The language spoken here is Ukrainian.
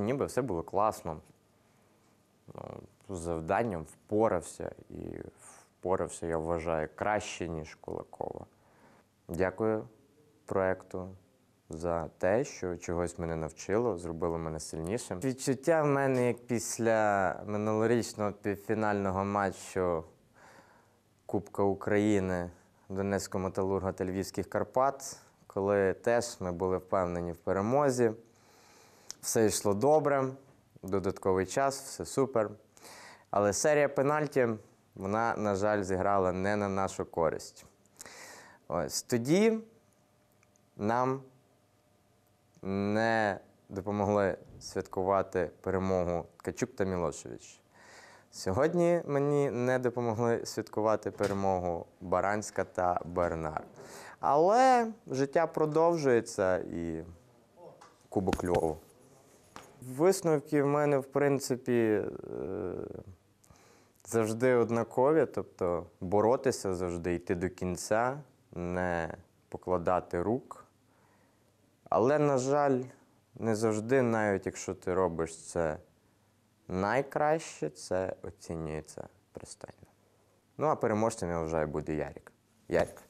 Ніби все було класно. Ну, з завданням впорався і впорався, я вважаю, краще, ніж Кулакова. Дякую проекту за те, що чогось мене навчило, зробило мене сильнішим. Відчуття в мене як після минулорічного півфінального матчу Кубка України Донецького металурга та Львівських Карпат, коли теж ми були впевнені в перемозі. Все йшло добре, додатковий час, все супер. Але серія пенальті, вона, на жаль, зіграла не на нашу користь. Ось тоді нам не допомогли святкувати перемогу Ткачук та Мілошевич. Сьогодні мені не допомогли святкувати перемогу Баранська та Бернар. Але життя продовжується і Кубок Львову. Висновки в мене, в принципі, е, завжди однакові, тобто боротися завжди, йти до кінця, не покладати рук. Але, на жаль, не завжди, навіть якщо ти робиш це найкраще, це оцінюється пристойно. Ну, а переможцем, я вважаю, буде Ярік. Ярік.